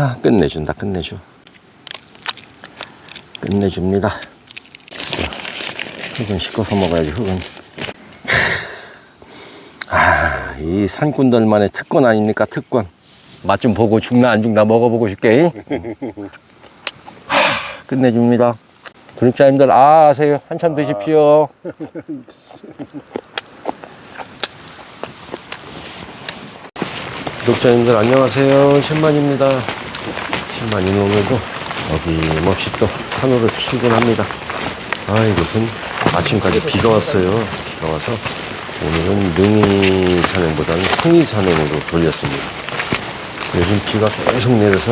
아, 끝내준다, 끝내줘. 끝내줍니다. 흙은 씻어서 먹어야지, 흙은. 아, 이 산꾼들만의 특권 아닙니까, 특권. 맛 좀 보고 죽나 안 죽나 먹어보고 싶게. 하, 끝내줍니다. 구독자님들, 아, 하세요. 한참 드십시오. 구독자님들 안녕하세요 신만입니다 신 오늘도 어김없이 또 산으로 출근합니다. 아이곳은 아침까지 비가 왔어요. 비가 와서 오늘은 능이 산행보다는 송이 산행으로 돌렸습니다. 요즘 비가 계속 내려서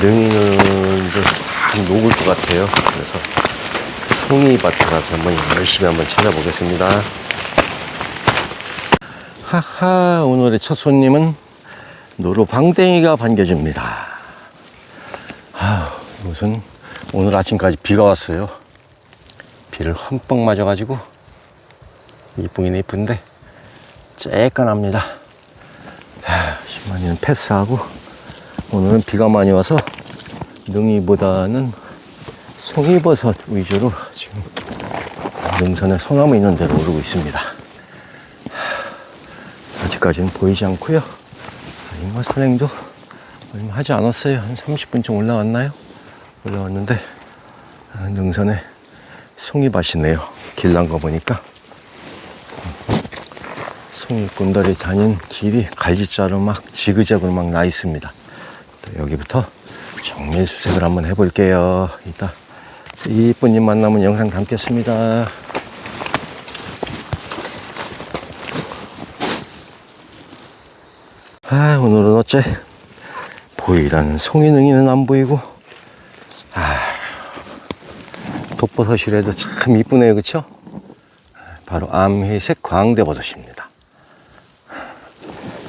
능이는 이제 다 녹을 것 같아요. 그래서 송이밭에 가서 한번 열심히 한번 찾아보겠습니다. 하하 오늘의 첫 손님은 노루방댕이가 반겨줍니다. 아, 무슨 오늘 아침까지 비가 왔어요. 비를 흠뻑 맞아가지고 이쁘긴 이쁜데 쬐깐합니다. 아, 신만이는 패스하고 오늘은 비가 많이 와서 능이보다는 송이버섯 위주로 지금 능선에 소나무 있는 데로 오르고 있습니다. 아직까지는 보이지 않고요. 뭐 산행도 얼마 하지 않았어요. 한 30분쯤 올라왔나요? 올라왔는데 아, 능선에 송이밭이네요. 길 난 거 보니까 송이꾼들이 다닌 길이 갈지자로 막 지그재그로 막 나 있습니다. 또 여기부터 정밀 수색을 한번 해볼게요. 이따 이쁜님 만나면 영상 담겠습니다. 아, 오늘은 어째 보이라는 송이능이는 안 보이고, 아, 독버섯이라도 참 이쁘네요, 그쵸? 바로 암회색 광대버섯입니다.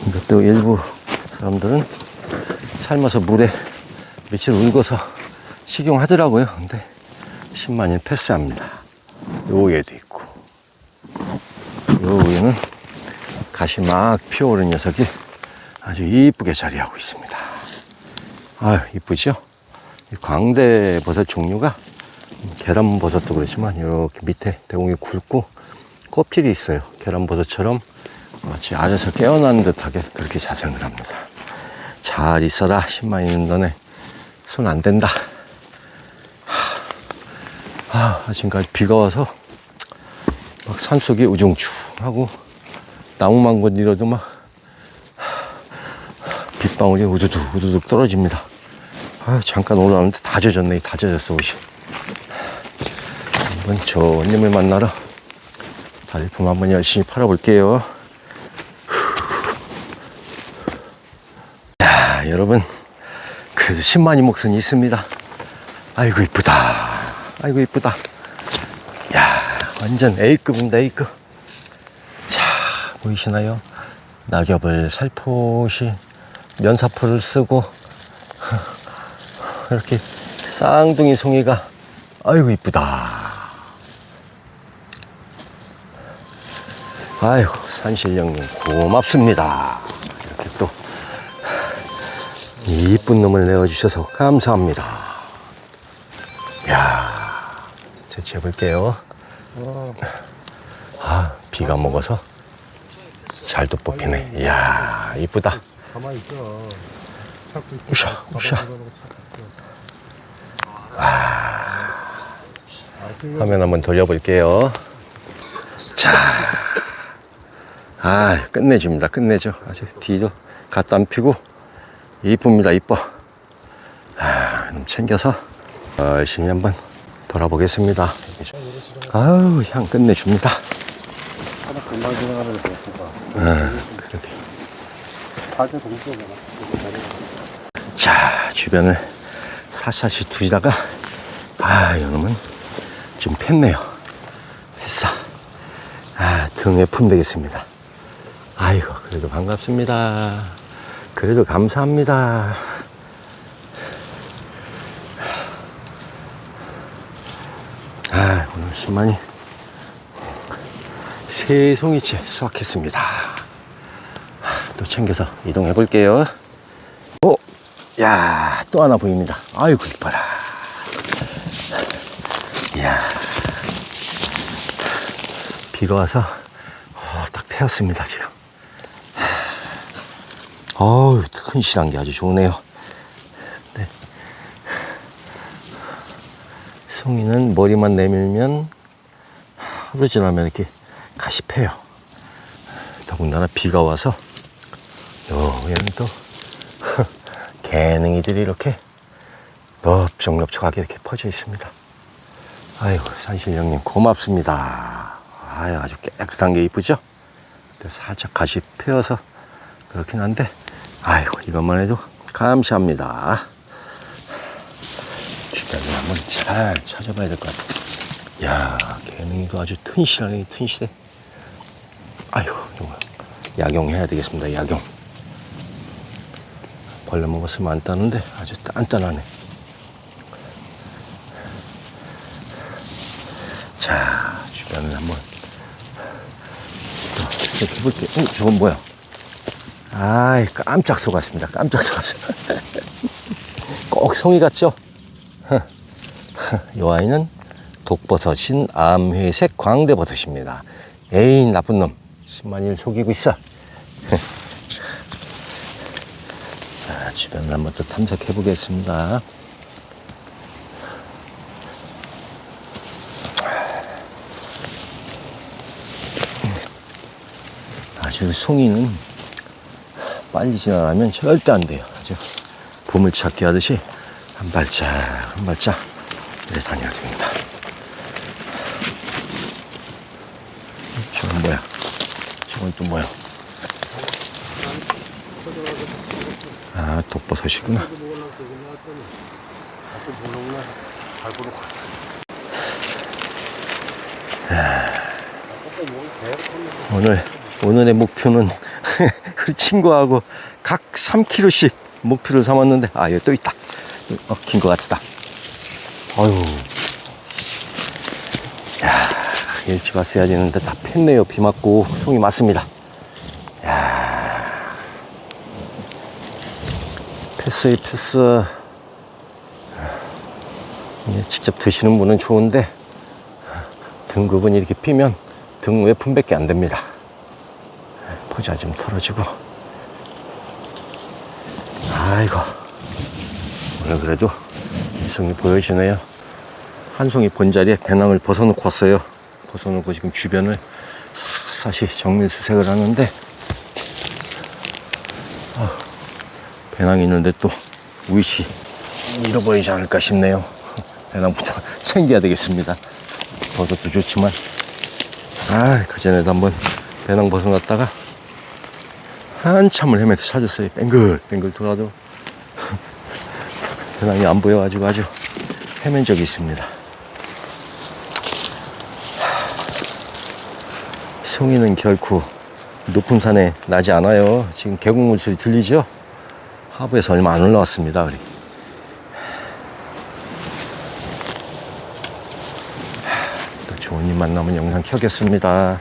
이것도 일부 사람들은 삶아서 물에 며칠 울고서 식용하더라고요. 근데 10만원 패스합니다. 요 위에도 있고, 요 위에는 가시 막 피어오른 녀석이 아주 이쁘게 자리하고 있습니다. 아 이쁘죠? 이 광대 버섯 종류가 계란 버섯도 그렇지만 이렇게 밑에 대공이 굵고 껍질이 있어요. 계란 버섯처럼 마치 알에서 깨어난 듯하게 그렇게 자생을 합니다. 잘 있어라. 10만 있는 너네 손 안 된다. 하, 아, 아침까지 비가 와서 막 산속이 우중충하고 나무만 건드려도 막 빗방울이 우두둑 우두둑 떨어집니다. 아, 잠깐 올라왔는데 다 젖었네. 다 젖었어 옷이. 한번 저님을 만나러 다리품 한번 열심히 팔아볼게요. 야, 여러분 그래도 10만이 목선이 있습니다. 아이고 이쁘다. 아이고 이쁘다. 야, 완전 A급입니다. A급. 자, 보이시나요? 낙엽을 살포시 면사포를 쓰고 이렇게 쌍둥이 송이가 아이고 이쁘다. 아이고 산신령님 고맙습니다. 이렇게 또 이쁜 놈을 내어주셔서 감사합니다. 이야 채취해 볼게요. 아 비가 먹어서 잘도 뽑히네. 이야 이쁘다. 가만히 있어. 우샤, 우샤. 화면 한번 돌려볼게요. 자, 아, 끝내줍니다. 끝내죠. 아주 뒤도 갖다 안 피고, 이쁩니다. 이뻐. 아, 좀 챙겨서 열심히 한번 돌아보겠습니다. 아우, 향 끝내줍니다. 금방. 파제 동시에잖아. 자, 주변을 사샷이 두시다가, 아, 이놈은 좀 팼네요. 했어. 아, 등에 품되겠습니다. 아이고, 그래도 반갑습니다. 그래도 감사합니다. 아, 오늘 신만이 세 송이채 수확했습니다. 또 챙겨서 이동해 볼게요. 오, 야, 또 하나 보입니다. 아이고, 이뻐라. 이야. 비가 와서, 어, 딱 패였습니다, 지금. 어우, 튼실한 게 아주 좋네요. 네. 송이는 머리만 내밀면 하루 지나면 이렇게 가시 패요. 더군다나 비가 와서, 요, 얘는 또, 개능이들이 이렇게 넓적넓적하게 이렇게 퍼져 있습니다. 아이고, 산신령님 고맙습니다. 아유, 아주 깨끗한 게 이쁘죠? 살짝 가시 패어서 그렇긴 한데, 아이고, 이것만 해도 감사합니다. 주변을 한번 잘 찾아봐야 될 것 같아요. 야, 개능이도 아주 튼실하게 튼실해. 아이고, 이거 약용해야 되겠습니다. 약용. 벌레 먹었으면 안 따는데 아주 단단하네. 자, 주변을 한번 또 이렇게 볼게요. 어, 저건 뭐야? 아이, 깜짝 속았습니다. 깜짝 속았어요. 꼭 송이 같죠? 이 아이는 독버섯인 암회색 광대버섯입니다. 에이, 나쁜 놈. 10만일 속이고 있어. 자, 주변을 한번 또 탐색해 보겠습니다. 아주 송이는 빨리 지나가면 절대 안 돼요. 아주 보물찾기 하듯이 한 발짝 한 발짝 이렇게 다녀야 됩니다. 저건 뭐야? 저건 또 뭐야? 아, 독버섯이구나. 오늘, 오늘의 목표는 친구하고 각 3kg씩 목표를 삼았는데, 아, 여기 또 있다. 얽힌 것 같다. 아유. 야, 일찍 왔어야 되는데 다 폈네요. 비 맞고 송이 맞습니다. 야. 패스이 패스. 직접 드시는 분은 좋은데 등급은 이렇게 피면 등 외품밖에 안 됩니다. 포자 좀 털어지고. 아이고. 오늘 그래도 이 송이 보여주네요. 한 송이 본 자리에 배낭을 벗어놓고 왔어요. 벗어놓고 지금 주변을 샅샅이 정밀 수색을 하는데 아, 배낭이 있는데 또 위치 잃어버리지 않을까 싶네요. 배낭부터 챙겨야 되겠습니다. 버섯도 좋지만 아, 그전에도 한번 배낭 벗어놨다가 한참을 헤매서 찾았어요. 뱅글뱅글 돌아도 배낭이 안 보여가지고 아주 헤맨 적이 있습니다. 송이는 결코 높은 산에 나지 않아요. 지금 계곡물 소리 들리죠? 하부에서 얼마 안 올라왔습니다. 우리. 또 좋은 일 만나면 영상 켜겠습니다.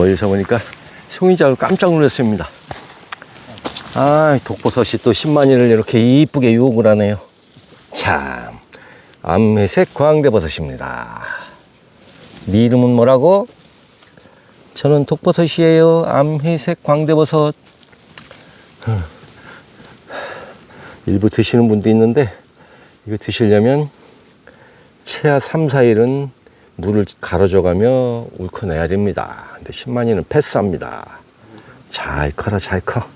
멀리서 보니까 송이자고 깜짝 놀랐습니다. 아, 독버섯이 또 10만이를 이렇게 이쁘게 유혹을 하네요. 참, 암회색 광대버섯입니다. 네 이름은 뭐라고? 저는 독버섯이에요. 암회색 광대버섯. 흠. 일부 드시는 분도 있는데, 이거 드시려면 최하 3, 4일은 물을 갈아줘가며 울커내야 됩니다. 근데 10만이는 패스합니다. 잘 커라, 잘 커.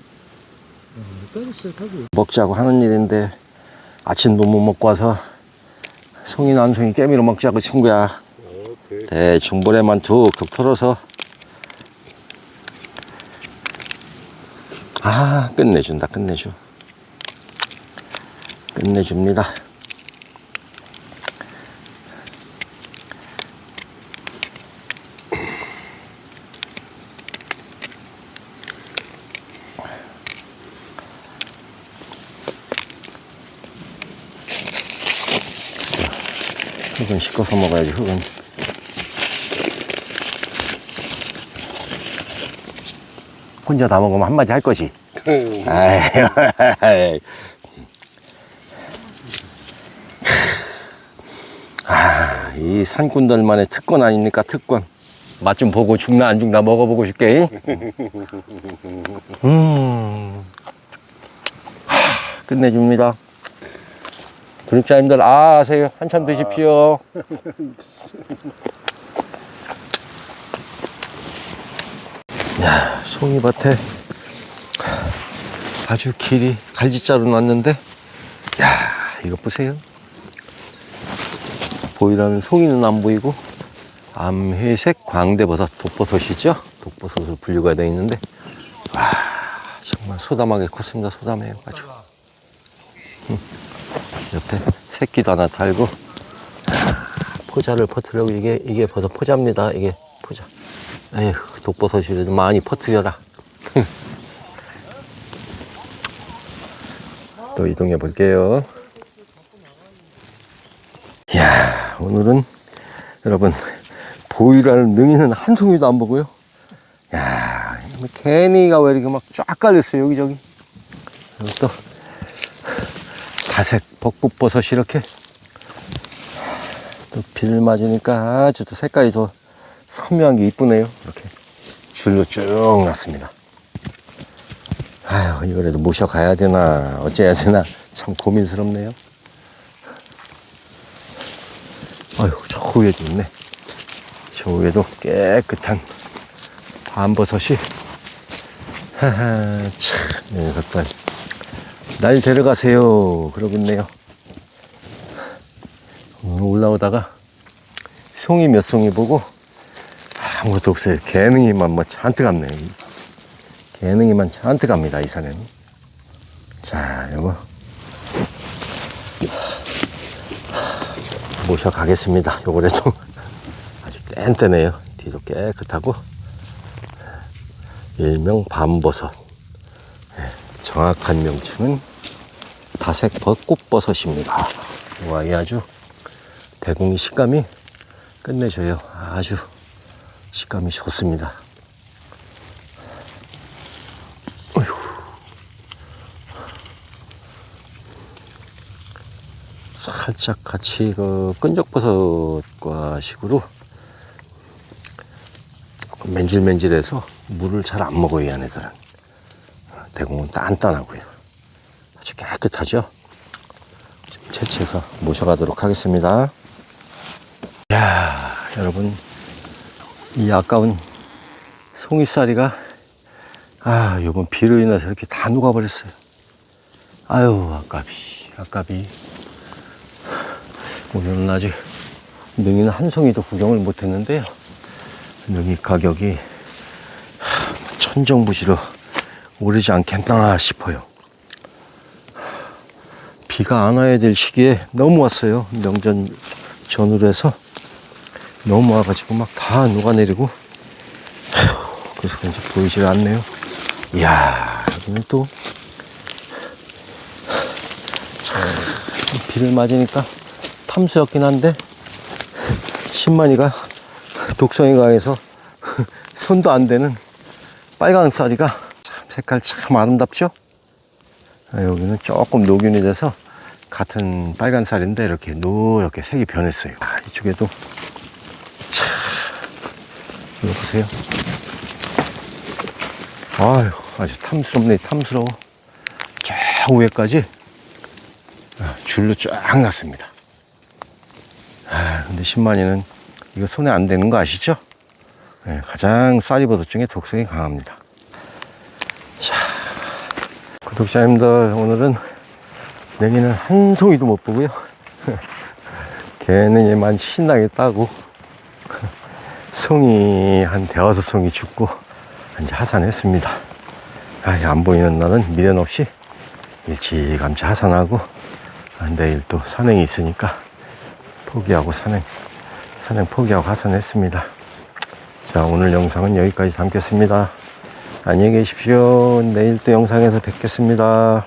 먹자고 하는 일인데 아침도 못 먹고 와서 송이 깨미로 먹자고 친구야 대충 모래만 툭툭 털어서 아 끝내준다 끝내줘 끝내줍니다 흙은 씻어서 먹어야지 흙은 혼자 다 먹으면 한마디 할 거지. 아이, 아, 이 산꾼들만의 특권 아닙니까, 특권. 맛 좀 보고 죽나 안 죽나 먹어보고 싶게. 음. 하, 끝내줍니다. 구독자님들, 아, 하세요. 한참 드십시오. 야, 송이밭에 아주 길이 갈지자로 났는데, 야, 이거 보세요. 보이라는 송이는 안 보이고, 암회색 광대버섯, 독버섯이죠? 독버섯으로 분류가 되어 있는데, 와, 정말 소담하게 컸습니다. 소담해요. 아주. 음, 옆에 새끼도 하나 달고, 아, 포자를 퍼뜨려고, 이게, 이게 버섯 포자입니다. 이게 포자. 에휴, 독버섯이라도 많이 퍼뜨려라. 또 이동해 볼게요. 이야, 오늘은 여러분, 보이라는 능이는 한 송이도 안 보고요. 야, 뭐 개미가 왜 이렇게 막 쫙 깔렸어요, 여기저기. 그리고 또, 다색 벚꽃버섯이 이렇게. 또 비를 맞으니까 아주 또 색깔이 더 선명한 게 이쁘네요. 이렇게 줄로 쭉 났습니다. 아유, 이거라도 모셔가야 되나, 어째야 되나, 참 고민스럽네요. 아유, 저 위에도 있네. 저 위에도 깨끗한 밤버섯이. 하하, 참, 이 녀석들. 날 데려가세요. 그러고 있네요. 올라오다가 송이 몇 송이 보고 아무것도 없어요. 개능이만 뭐 잔뜩 왔네요. 개능이만 잔뜩 갑니다, 이 산에는. 자, 요거. 모셔가겠습니다. 요거라도 아주 뗀뗀해요. 뒤도 깨끗하고. 일명 밤버섯. 예, 정확한 명칭은 다색 벚꽃버섯입니다. 와, 이 아주 대공이 식감이 끝내줘요. 아주 식감이 좋습니다. 어휴. 살짝 같이 그 끈적버섯과 식으로 맨질맨질해서 물을 잘 안 먹어요, 이 안에들은. 단단하고요. 아주 깨끗하죠? 채취해서 모셔가도록 하겠습니다. 야 여러분, 이 아까운 송이살이가, 아, 요번 비로 인해서 이렇게 다 녹아버렸어요. 아유, 아깝이, 아깝이. 오늘은 아직 능이는 한 송이도 구경을 못 했는데요. 능이 가격이 하, 천정부지로 오르지 않겠나 싶어요. 비가 안 와야 될 시기에 너무 왔어요. 명전 전후로 해서 너무 와가지고 막 다 녹아내리고 휴, 그래서 그런지 보이질 않네요. 이야 여기는 또 참, 비를 맞으니까 탐스럽긴 한데 신만이가 독성이 강해서 손도 안 되는 빨강 쌀이가 참 색깔 참 아름답죠? 아, 여기는 조금 녹균이 돼서 같은 빨간 쌀인데 이렇게 노랗게 색이 변했어요. 아, 이쪽에도 참 이거 보세요. 아유 아주 탐스럽네 탐스러워. 저 위에까지 아, 줄로 쫙 났습니다. 아 근데 신만이는 이거 손에 안 되는 거 아시죠? 네, 가장 쌀이버섯 중에 독성이 강합니다. 자, 구 독자님들 오늘은 냉이는 한 송이도 못 보고요. 개능이만 신나게 따고 송이 한 대여섯 송이 죽고 이제 하산했습니다. 아, 안 보이는 날은 미련 없이 일찌감치 하산하고 아, 내일 또 산행이 있으니까 포기하고 산행 산행 포기하고 하산했습니다. 자 오늘 영상은 여기까지 담겠습니다. 안녕히 계십시오. 내일 또 영상에서 뵙겠습니다.